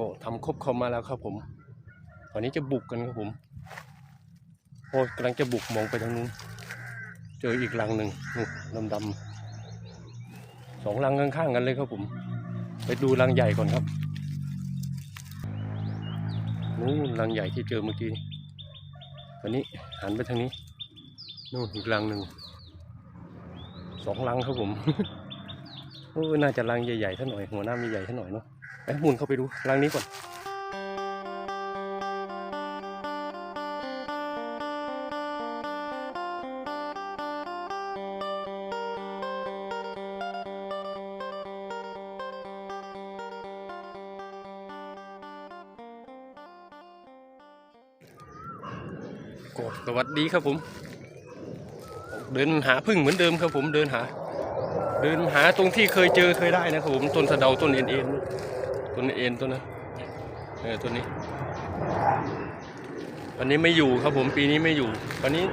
ก็ทำครบเข้ามาแล้วครับผมวันนี้จะบุกกันครับผมโอ้กำลังจะบุกมองไปทางนู้นเจออีกรังหนึ่งนู่นดำๆสองรังข้างๆกันเลยครับผม ไปดูรังใหญ่ก่อนครับนู่นรังใหญ่ที่เจอเมื่อกี้วันนี้หันไปทางนี้นู่นอีกรังหนึ่งสองรังครับผมโอ้น่าจะรังใหญ่ๆท่านหน่อย หัวหน้ามีใหญ่ท่านหน่อยเนาะ หมุนเข้าไปดูรังนี้ก่อนก็สวัสดีครับผม เดินหาพึ่งเหมือนเดิมครับผมเดินหา เดินหาตรงที่เคยเจอเคยได้นะครับผมต้นสะเดาต้นเอ็นเอ็น ต้นเอ็นต้นนั้นเออต้นนี้ วันนี้ไม่อยู่ครับผมปีนี้ไม่อยู่ วันนี้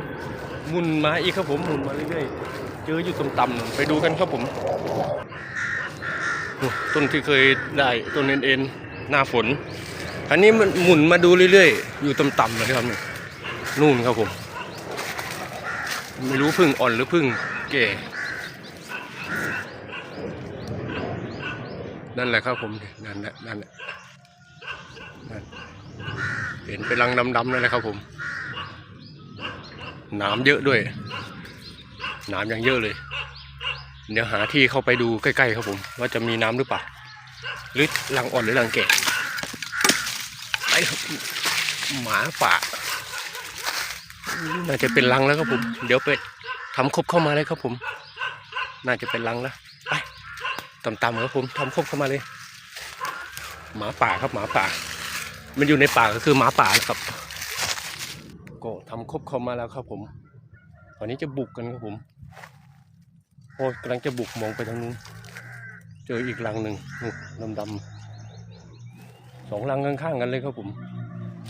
มุนมาอีกครับผมมุนมาเรื่อยๆเจออยู่ต่ำๆไปดูกันครับผม ต้นที่เคยได้ต้นเอ็นเอ็นหน้าฝน อันนี้มันหมุนมาดูเรื่อยๆ อยู่ต่ำๆนะครับนี่นู่นครับผม ไม่รู้พึ่งอ่อนหรือพึ่งแก่ นั่นแหละครับผมนั่นแหละนั่นแหละนั่นเห็นเป็นรังดำๆนั่นแหละครับผมหน้ำเยอะด้วยหน้ำยังเยอะเลย เดี๋ยวหาที่เข้าไปดูใกล้ๆครับผม ว่าจะมีน้ำหรือเปล่าหรือรังอ่อนหรือรังแก่ไปครับหมาป่าน่าจะเป็นรังแล้วครับผม เดี๋ยวไปทำครบเข้ามาเลยครับผม น่าจะเป็นรังแล้ว ต่ำๆครับผมทำครบเข้ามาเลย หมาป่าครับหมาป่า มันอยู่ในป่าก็คือหมาป่านะครับ ก็ทำครบเข้ามาแล้วครับผมวันนี้จะบุกกันครับผมโอ้กำลังจะบุกมองไปทางนู้นเจออีกรังหนึ่งนู่นดำๆสองรังข้างๆกันเลยครับผม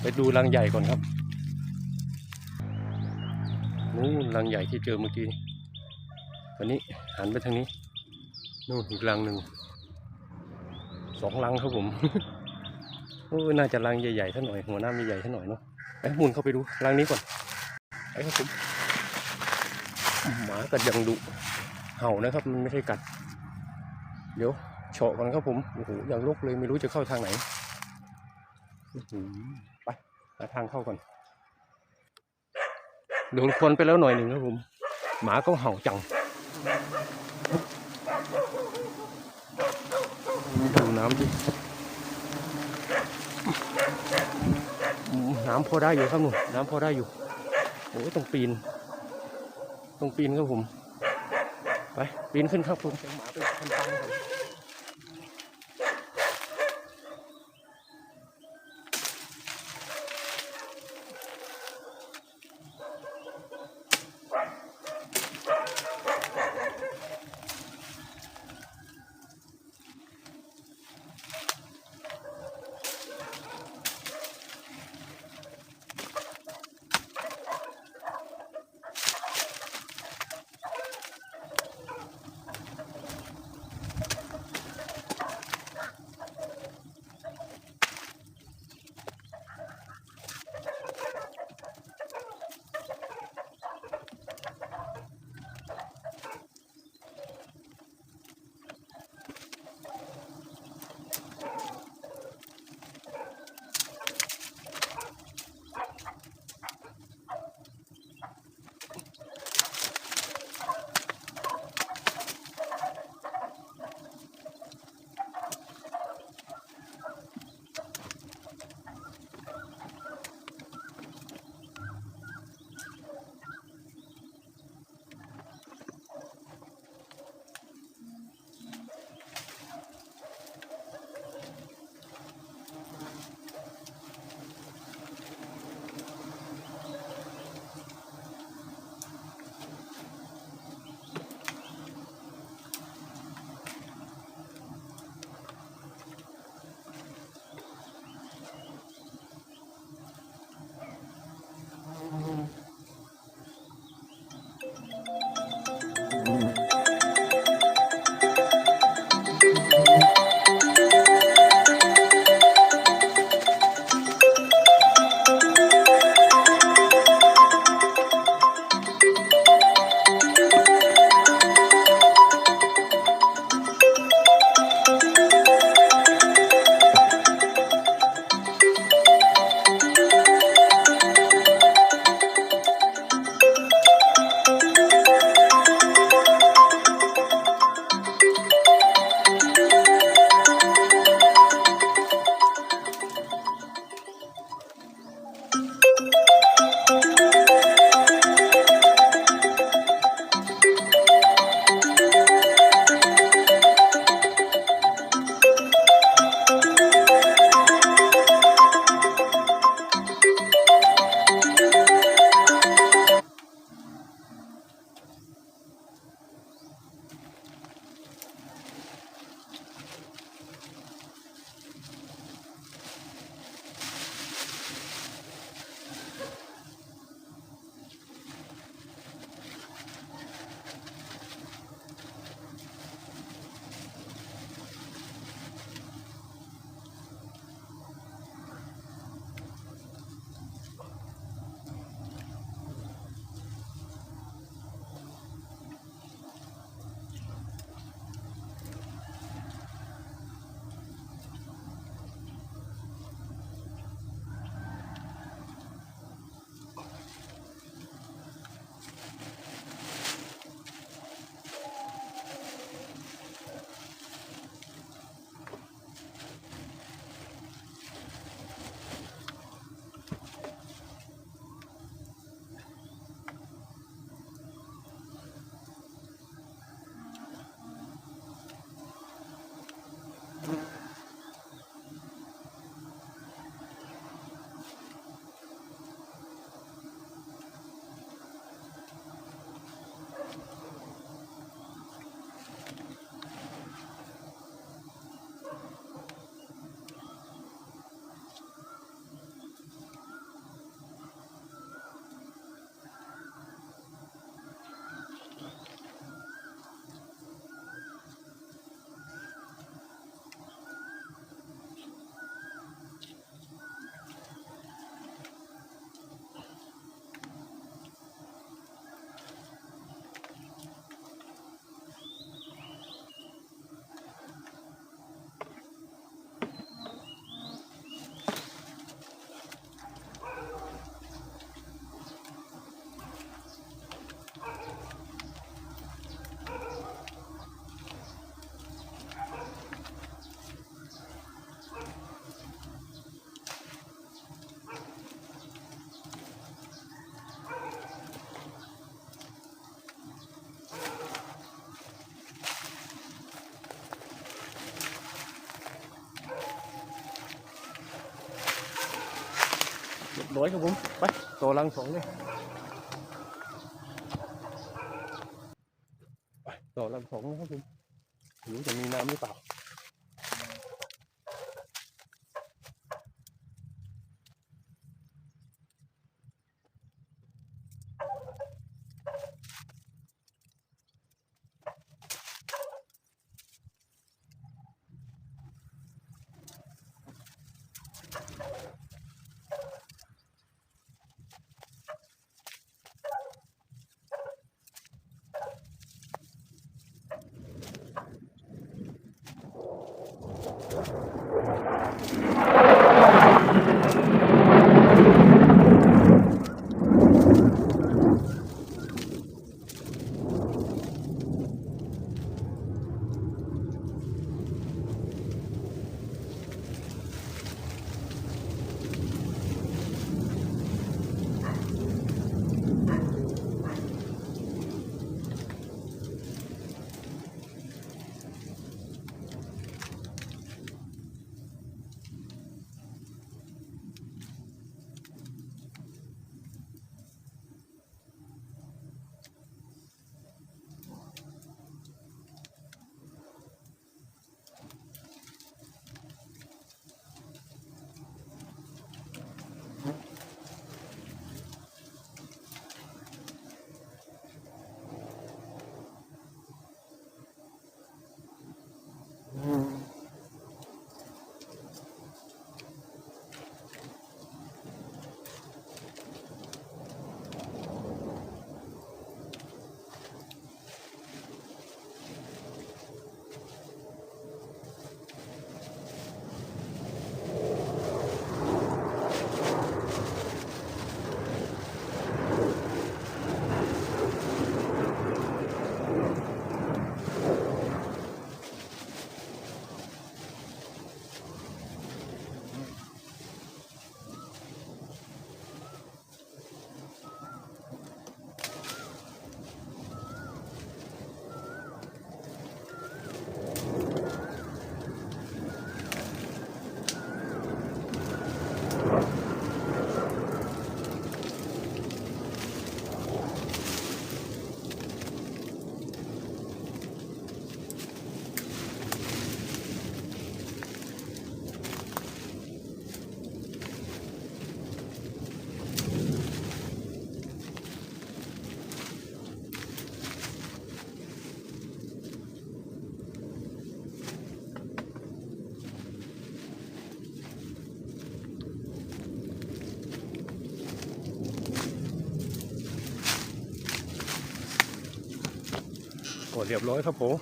ไปดูรังใหญ่ก่อนครับนู่นรังใหญ่ที่เจอเมื่อกี้วันนี้หันไปทางนี้ นู่นอีกรังหนึ่งสองรังครับผมโอ้ยน่าจะรังใหญ่ๆท่าหน่อยหัวหน้ามีใหญ่ท่าหน่อยเนาะไปหมุนเข้าไปดูรังนี้ก่อนไปครับผมหมากัดยังดุเห่านะครับ มันไม่ใช่กัด เดี๋ยวเฉาะก่อนครับผมโอ้โหอย่างรกเลยไม่รู้จะเข้าทางไหนอื้อหือไปหาทางเข้าก่อนโดนคนไปแล้วหน่อยหนึ่งครับผม หมาก็เห่าจังดู น้ำดิน้ำพอได้อยู่ครับหนูน้ำพอได้อยู่โอ้ยต้องปีน ต้องปีนครับผม ไป ปีนขึ้นครับผมหมาเป็นพันๆค ร้อยครับผม ไปต่อรังสองเลยไปต่อรังสองนะครับผมหรู้จะมีน้ำหรือเปล่า อ้เรียบร้อยครับผม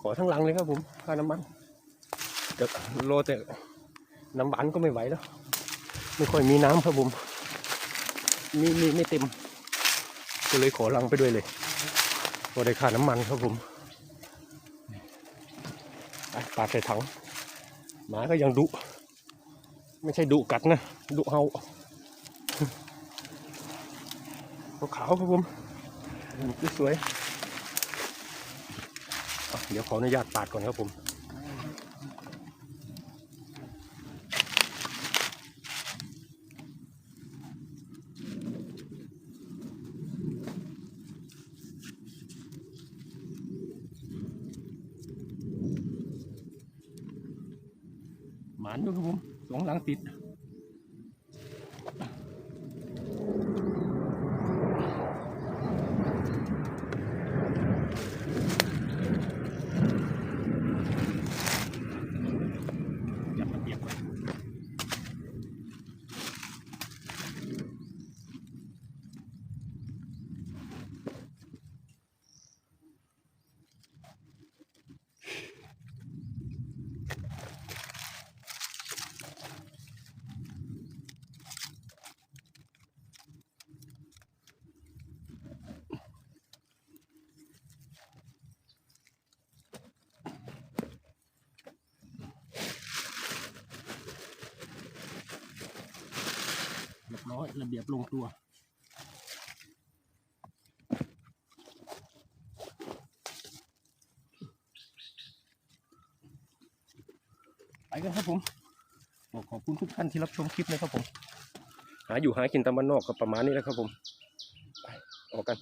ขอทั้งลังเลยครับผมค่าน้ำมันเดี๋ยวโลแต่น้ำหวานก็ไม่ไหวแล้ว ไม่ค่อยมีน้ำครับผมมีมีไม่เต็ม ก็เลยขอลังไปด้วยเลยพอได้ค่าน้ำมันครับผมปาดใส่ถังหมาก็ยังดุ ไม่ใช่ดุกัดนะดุเฮาขาวครับผมสวย เดี๋ยวขออนุญาตปาดก่อนครับผมหมานด้วยครับผมสองหลังติด ร้อยระเบียบลงตัวไปกันครับผมขอบคุณทุกท่านที่รับชมคลิปนะครับผม หาอยู่หากินตามบ้านนอกก็ประมาณนี้แหละครับผม ไปออกกัน